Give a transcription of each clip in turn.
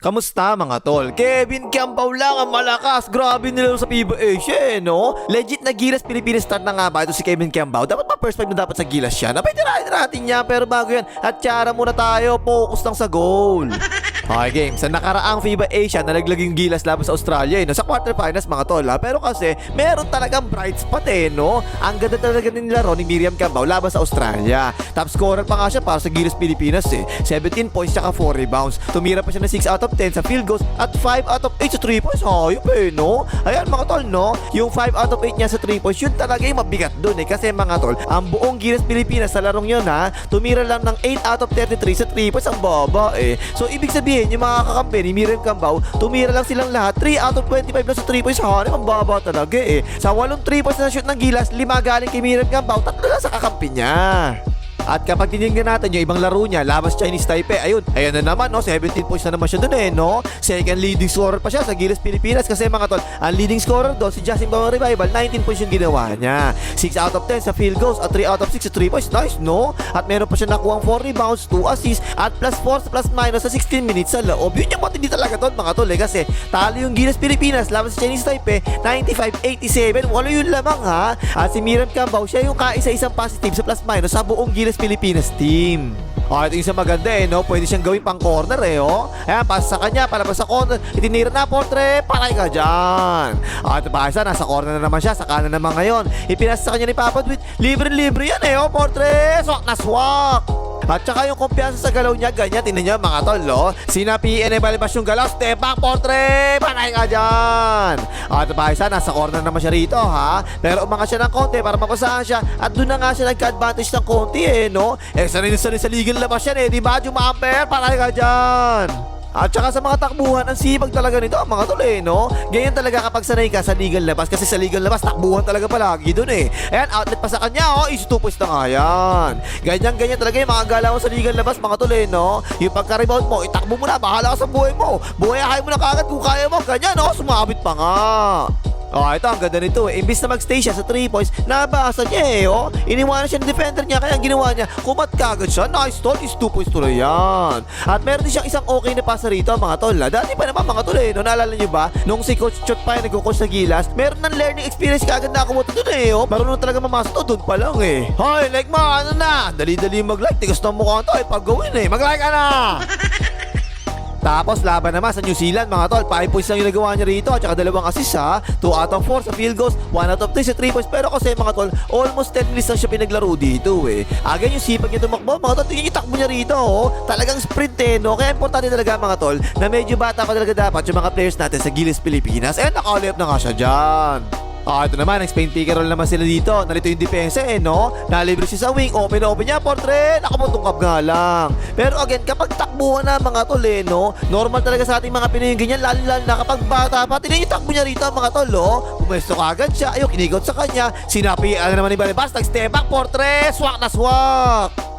Kamusta mga tol? Kevin Campbell lang ang malakas. Grabe nila sa FIBA Asia, eh, no? Legit na Gilas Pilipinas start na nga ba ito si Kevin Campbell? Dapat ba first five na dapat sa Gilas siya? Napay tirahin natin yan. Pero bago yan, at tsara muna tayo. Focus lang sa goal. Okay, game. Sa nakaraang FIBA Asia, nalaglag yung Gilas laban sa Australia, eh, no? Sa quarterfinals, mga tol? Pero kasi, meron talagang bright spot, eh, no? Ang ganda talaga din nila ni Miriam Campbell laban sa Australia. Top scorer pa nga siya para sa Gilas Pilipinas, eh. 17 points tsaka 4 rebounds. Tumira pa siya ng 6 out of 10 sa field goals at 5 out of 8 sa 3 points. Hayop, eh, no? Ayan, mga tol, no? Yung 5 out of 8 niya sa 3 points, yun talaga yung mabigat dun, eh. Kasi, mga tol, ang buong Gilas Pilipinas sa larong yun, ha? Tumira lang ng 8 out of 33 sa 3 points. Ang baba, eh. So, ibig sabihin, yung mga kakampi ni Miriam Cambao, tumira lang silang lahat 3 out of 25 na sa 3 points. Hanip, ang baba talaga, eh. Sa walong 3 points na shoot ng Gilas, lima galing kay Miriam Cambao, tatlo lang sa kakampi niya. At kapag tinignan natin yung ibang laro niya, labas Chinese Taipei, ayun, ayun na naman, no, 17 points na naman siya dun eh, no? Second leading scorer pa siya sa Gilas Pilipinas kasi mga tol, ang leading scorer doon si Justin Bawang Revival, 19 points yung ginawa niya. 6 out of 10 sa field goals at 3 out of 6 sa 3 points, nice, no? At meron pa siya nakuha 4 rebounds, 2 assists, at plus 4 plus minus sa 16 minutes sa loob. Yun yung matindi talaga doon mga tol, eh, kasi talo yung Gilas Pilipinas laban sa Chinese Taipei, 95-87, wala yung lamang ha. At si Miriam Cambao, siya yung kaisa-isang positive sa plus minus sa buong Gilas Pilipinas team. Oh, ito yung isa maganda eh, no? Pwede siyang gawin pang corner eh, oh. Ayan, pas sa kanya, palabas sa corner. Itinira na, portre, paray ka dyan. Oh, ito pa isa, nasa corner na naman siya, sa kanan naman ngayon. Ipinas sa kanya ni Papa Dwight, libre-libre yan eh, oh, portre. Swak na swak. At saka yung kumpiyansa sa galaw niya, ganyan, tingnan niyo mga tol, oh. Sinapiin eh, balibas yung galaw, step back, portre, paray ka dyan. Oh, ito pa isa, nasa corner naman siya rito, ha? Pero umangat siya ng konti para mapasahan siya. At doon na nga siya nagka-advantage ng konti eh, no? Eh, sanay sa legal labas yan eh, di ba? Jumamper, paray ka dyan. At saka sa mga takbuhan, ang sipag talaga nito, ang mga tol eh, no? Ganyan talaga kapag sanay ka sa legal labas kasi sa legal labas, takbuhan talaga palagi dun eh. Ayan, outlet pa sa kanya, oh, easy two points na nga yan. Ganyan, ganyan talaga yung mga galaw sa legal labas, mga tol eh, no? Yung pagka-rebound mo, itakbo mo na, bahala ka sa buhay mo. Buhayahay mo na kagad kung kaya mo, ganyan, no? Sumabit pa nga. Oh, ito ang ganda nito eh. Imbis na magstay siya sa 3 points, nabasa niya eh, oh. Iniwanan siya ng defender niya, kaya ang ginawa niya, kumat kagad siya. Nice tol, is 2 points tuloy yan. At meron din siyang isang okay na pasa rito, mga tol. ah. Dati pa naman mga tol eh, no? Naalala niyo ba? Nung si Coach Chot pa nagko-coach sa Gilas, meron ng learning experience kagad na ako doon eh, oh. Marunong talaga mamasa to, doon pa lang eh. Hoy, like mo, ano na? Dali-dali mag-like, tigas ng mukha to, eh, pag gawin eh. Mag-like ka na! Tapos laban naman sa New Zealand mga tol. 5 points lang yung nagawa niya rito. At saka dalawang assist ha? 2 out of 4 sa field goals 1 out of 3 sa 3 points. Pero kasi mga tol Almost 10 minutes lang siya pinaglaro dito eh. Again yung sipag niya tumakbo. Mga tol tingin yung niya rito oh. Talagang sprint eh no? Kaya importante talaga mga tol Na medyo bata pa talaga dapat Yung mga players natin sa Gilas Pilipinas. Eh naka-layup na nga siya dyan Ah, ito naman, nag-Spain pick roll naman sila dito. Narito yung depensa eh, no? Nalibre siya sa wing, open open niya, portrait, nakaputungkap nga lang. Pero again, kapag takbuhan na mga tol eh, no? Normal talaga sa ating mga Pinoy yung ganyan, lalo lalo na kapag bata pa, tinan niya rito mga tol, oh. Pumesto kagad siya, ayun, kinigot sa kanya, sinapi, ano naman ni Balibas, nag-step back, portrait, swak na swak.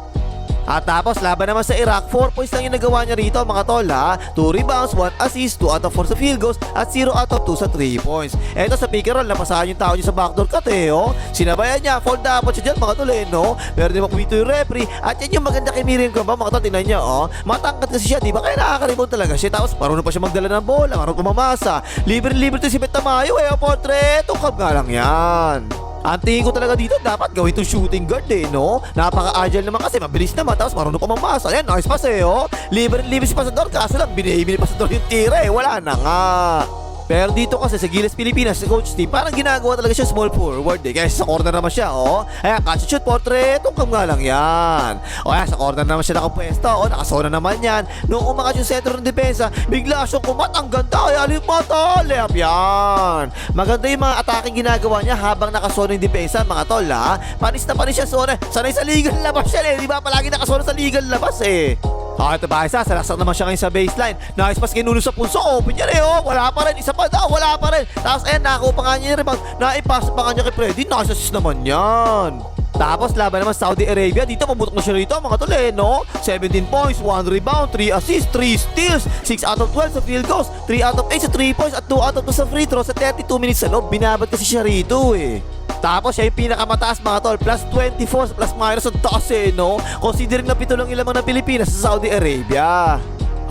At tapos laban naman sa Iraq, 4 points lang yung nagawa niya rito mga tol ha. 2 rebounds, 1 assist, 2 out of 4 sa field goals at 0 out of 2 sa 3 points. Eto sa pick and roll, napasahan yung tao niya sa backdoor cut eh oh. Sinabayan niya, fall dapat siya dyan mga tol eh no. Pero di mapumito yung referee at yan yung maganda kay Miriam Gamba mga tol, tingnan niya oh. Matangkat kasi siya, di ba? Kaya nakaka-rebound talaga siya. Tapos marunong pa siya magdala ng bola, marunong pumamasa. Libre-libre to si Betamayo eh, oh, portrait. Tungkap nga lang yan. Ang tingin ko talaga dito, dapat gawin itong shooting guard eh, no? Napaka-agile naman kasi, mabilis naman, tapos marunong pa mamasa. Ayan, nice pass eh, oh. Libre-libre si Pasador, kaso lang, binihibin ni Pasador yung tira eh. Wala na nga. Pero dito kasi sa Gilas Pilipinas, sa coach team, parang ginagawa talaga siya small forward eh. Kaya sa corner naman siya, oh. Ayan, catch shoot portrait, tungkam nga lang yan. O ayan, sa corner naman siya nakapwesto, oh. Nakasona naman yan. Nung umangat yung center ng depensa, bigla siyang kumat, ang ganda, kaya lift mo to, layup yan. Maganda yung mga atake ginagawa niya habang nakasona yung depensa, mga tol, ha. Panis na panis siya sona. Sanay sa legal labas siya, eh. Di ba? Palagi nakasona sa legal labas, eh. Ah, ito ba isa? Salasak naman siya ngayon sa baseline. Nice pass kinulo sa pulso. Open niya eh, oh. Wala pa rin. Isa pa daw. Wala pa rin. Tapos, ayan, nakakuha pa nga niya yung rebound. Naipass pa nga niya kay Freddy. Nice assist naman yan. Tapos laban naman sa Saudi Arabia, dito pabutok na siya rito mga tol eh, no? 17 points, 1 rebound, 3 assists, 3 steals, 6 out of 12 sa field goals, 3 out of 8 sa 3 points at 2 out of 2 sa free throw sa 32 minutes sa loob. Binabad kasi siya rito eh. Tapos siya yung pinakamataas mga tol, plus 24 sa plus minus ang taas eh, no? Considering na pito lang ilamang ng Pilipinas sa Saudi Arabia.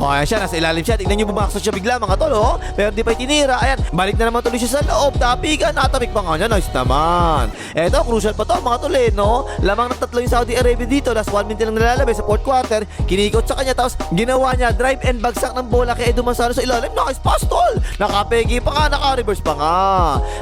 O, ayan siya, nasa ilalim siya. Tignan nyo, bumaksa siya bigla, mga tol, oh. Pero di pa itinira. Ayan, balik na naman tuloy siya sa loob. Tapigan, natabik pa nga niya. Nice naman. Eto, crucial pa to, mga tol, eh, no? Lamang ng tatlo yung Saudi Arabia dito. Last one minute lang nalalabay sa fourth quarter. Kinikot sa kanya, tapos ginawa niya, drive and bagsak ng bola kay Manzano sa ilalim. Nice pass, tol. Nakapegi pa nga, naka-reverse pa nga.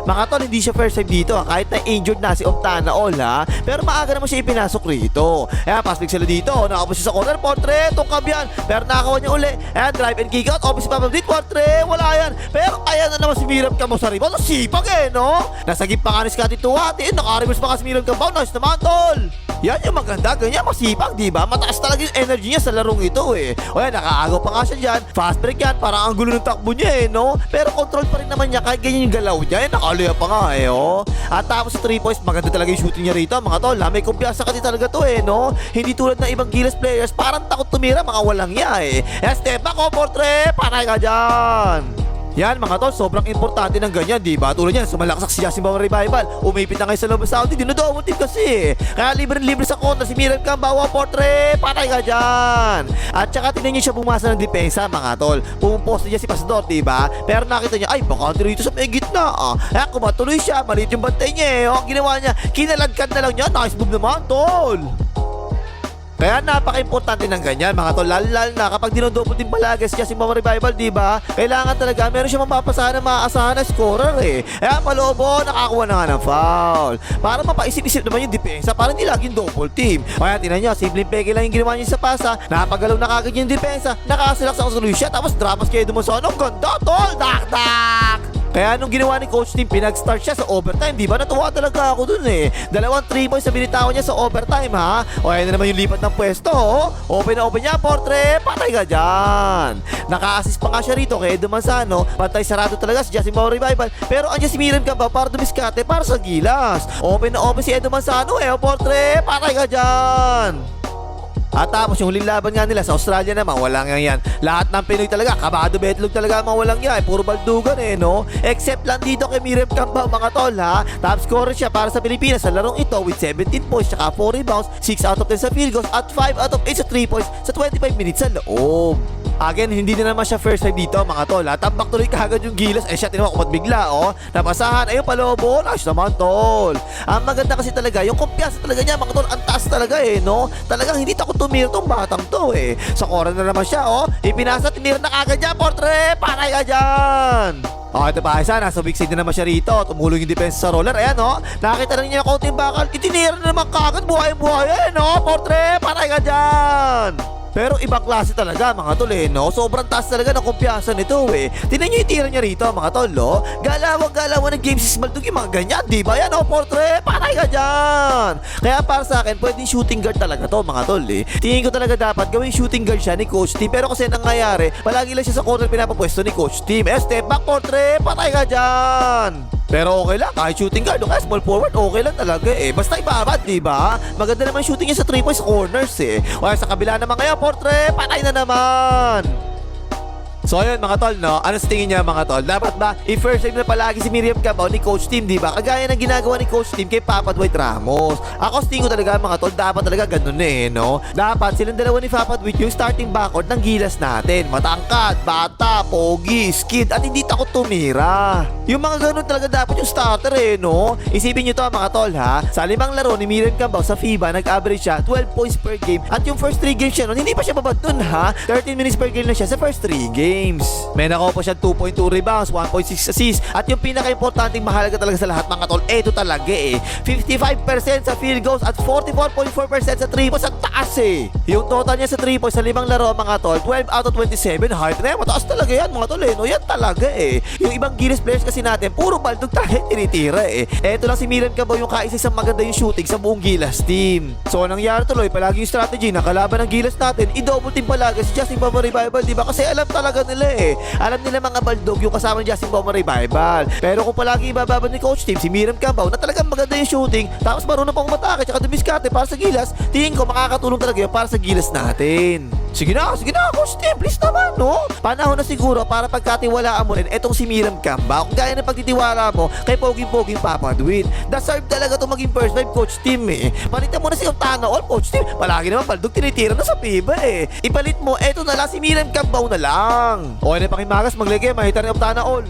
Mga tol, hindi siya first time dito, ha? kahit na injured na si Optana All, ha? Pero maaga naman siya ipinasok rito. Ayan, pass pick sila dito. Nakapos siya sa corner, portrait, tungkab yan. Pero nakakuha niya Ayan, drive and kick out. Office pa Madrid, portrait, wala yan. Pero kaya na naman si Miram Cambao sa rebound. Ang sipag eh, no? Nasagip pa nga ni Scotty Tuwati. Naka-reverse pa nga si Miram Cambao. Nice naman, tol. Yan yung maganda, ganyan masipag, di ba? Mataas talaga yung energy niya sa larong ito eh. O yan, nakaagaw pa nga siya dyan. Fast break yan, parang ang gulo ng takbo niya eh, no? Pero control pa rin naman niya kahit ganyan yung galaw niya. Eh, nakaluya pa nga eh, oh. At tapos sa 3 points, maganda talaga yung shooting niya rito, mga tol. May kumpiyansa kasi talaga to eh, no? Hindi tulad ng ibang Gilas players, parang takot tumira, mga walang niya eh. Step back, oh, portre, patay ka dyan. Yan mga tol, sobrang importante ng ganyan, di ba? Tulad yan, sumalaksak si Yasin Bawa Revival. Umipit na ngayon sa loob ng Saudi, dinodobong team kasi. Kaya libre-libre sa kontra si Miran Kambawa Portre, patay ka dyan. At saka tinan niyo siya bumasa ng depensa mga tol. Pumuposte niya si Pasador, di ba? Pero nakita niya, ay baka dito sa may gitna. Ah. Kaya kumatuloy siya, maliit yung bantay niya eh. O, ang ginawa niya, kinalagkan na lang niya. Nice move naman, tol. Kaya napaka-importante ng ganyan mga tol lalo lalo na kapag dinodouble din palagi siya si Mama Revival di ba? Kailangan talaga meron siya mapapasahan na maaasahan na scorer eh. Kaya palobo nakakuha na nga ng foul. Para mapaisip-isip naman yung depensa para hindi laging double team. Kaya tinan nyo, simple peke lang yung ginawa niya sa pasa. Napagalaw na kagad yung depensa. Nakasilak sa solution tapos dramas kay Dumason. Ang ganda tol! Dak dak! Kaya nung ginawa ni Coach Team, pinag-start siya sa overtime, di ba? Natuwa talaga ako dun eh. Dalawang 3 points sa binitawan niya sa overtime, ha? O, ayan na naman yung lipat ng pwesto, oh. Open na open niya, portre, patay ka dyan. Naka-assist pa nga siya rito kay Edo Manzano. Pantay sarado talaga si Justin Bauer Revival. Pero andyan si Miriam Camba para dumiskate para sa gilas. Open na open si Edo Manzano, eh, oh, portre, patay ka dyan. At tapos yung huling laban nga nila sa Australia naman, wala nga yan. Lahat ng Pinoy talaga, kabado betlog talaga mga walang yan. Puro baldugan eh, no? Except lang dito kay Miriam Cambao, mga tol, ha? Top scorer siya para sa Pilipinas sa larong ito with 17 points, tsaka 4 rebounds, 6 out of 10 sa field goals, at 5 out of 8 sa 3 points sa 25 minutes sa loob. Again, hindi na naman siya first time dito mga tol ha. Tambak tuloy kagad yung gilas. Eh siya, tinawa kumat bigla oh. Napasahan, ayun palobo. Nice naman tol. Ang maganda kasi talaga, yung kumpiyansa talaga niya mga tol, ang taas talaga eh no. Talagang hindi takot tumira tong batang to eh. Sa kora na naman siya oh. Ipinasa, tinira na kagad niya. Portre, patay ka dyan. Oh, ito pa isa, nasa weak side na naman siya rito. Tumulong yung defense sa roller. Ayan, oh. Nakita na niya yung konting bakal. Itinira na naman kagad. Buhay-buhay. Ayan, oh. Portre, patay ka dyan. Pero ibang klase talaga mga tol eh, no? Sobrang taas talaga ng kumpiyansa nito eh. Tingnan nyo yung tira niya rito mga tol, no? Galawang-galawan ng James Smaltog yung mga ganyan, di ba? Yan, oh, portre, patay ka dyan! Kaya para sa akin, pwedeng shooting guard talaga to mga tol eh. Tingin ko talaga dapat gawing shooting guard siya ni Coach Team. Pero kasi nangyayari, palagi lang siya sa corner pinapapwesto ni Coach Team. Eh, step back, portre, patay ka dyan! Pero okay lang, kahit shooting guard o kaya small forward, okay lang talaga eh. Basta ibabad, di ba? Maganda naman shooting niya sa 3 points corners eh. O sa kabila naman ngayon, portre, patay na naman! So ayun mga tol, no? Ano sa tingin niya mga tol? Dapat ba i-first time na palagi si Miriam Cabao ni Coach Team, di ba? Kagaya ng ginagawa ni Coach Team kay Papa Dwight Ramos. Ako sa tingin ko talaga mga tol, dapat talaga ganun eh, no? Dapat silang dalawa ni Papa Dwight yung starting backcourt ng gilas natin. Matangkad, bata, pogi, skid, at hindi takot tumira. Yung mga ganun talaga dapat yung starter eh, no? Isipin nyo to mga tol ha. Sa limang laro ni Miriam Cabao sa FIBA, nag-average siya 12 points per game. At yung first 3 games siya nun, hindi pa siya babad dun ha. 13 minutes per game lang siya sa first 3 games. May nakuha pa siya 2.2 rebounds, 1.6 assists. At yung pinaka-importanting mahalaga talaga sa lahat mga tol, eto talaga eh. 55% sa field goals at 44.4% sa 3 points. Ang taas eh. Yung total niya sa 3 points sa limang laro mga tol, 12 out of 27. Height na yan. Mataas talaga yan mga tol eh. No, yan talaga eh. Yung ibang Gilas players kasi natin, puro baldog tayo tinitira eh. Eto lang si Miran Cabao yung kaisa-isang maganda yung shooting sa buong Gilas team. So, ang nangyari tuloy, palagi yung strategy na kalaban ng Gilas natin, i-double team palagi si Justin Bama Revival, di ba? Kasi alam talaga nila eh. Alam nila mga baldog yung kasama ni Justin Bama Revival. Pero kung palagi ibababa ni coach team, si Miran Cabao, na talagang maganda yung shooting, tapos marunong pang umatake, tsaka dumiskate para sa Gilas, tingin ko makakatulong talaga yun para sa Gilas natin. Sige na, sige na, Coach Tim, please naman, no? Panahon na siguro para pagkatiwalaan mo rin etong si Miriam Kamba. Kung gaya ng pagtitiwala mo kay Poging-Poging Papa Dwin. Deserve talaga itong maging first five, Coach Tim, eh. Palitan mo na si Otana All, Coach Tim. Palagi naman paldog tinitira na sa piba, eh. Ipalit mo, eto na lang si Miriam Kambao na lang. Okay na pakimagas, maglagay, mahita rin Otana All.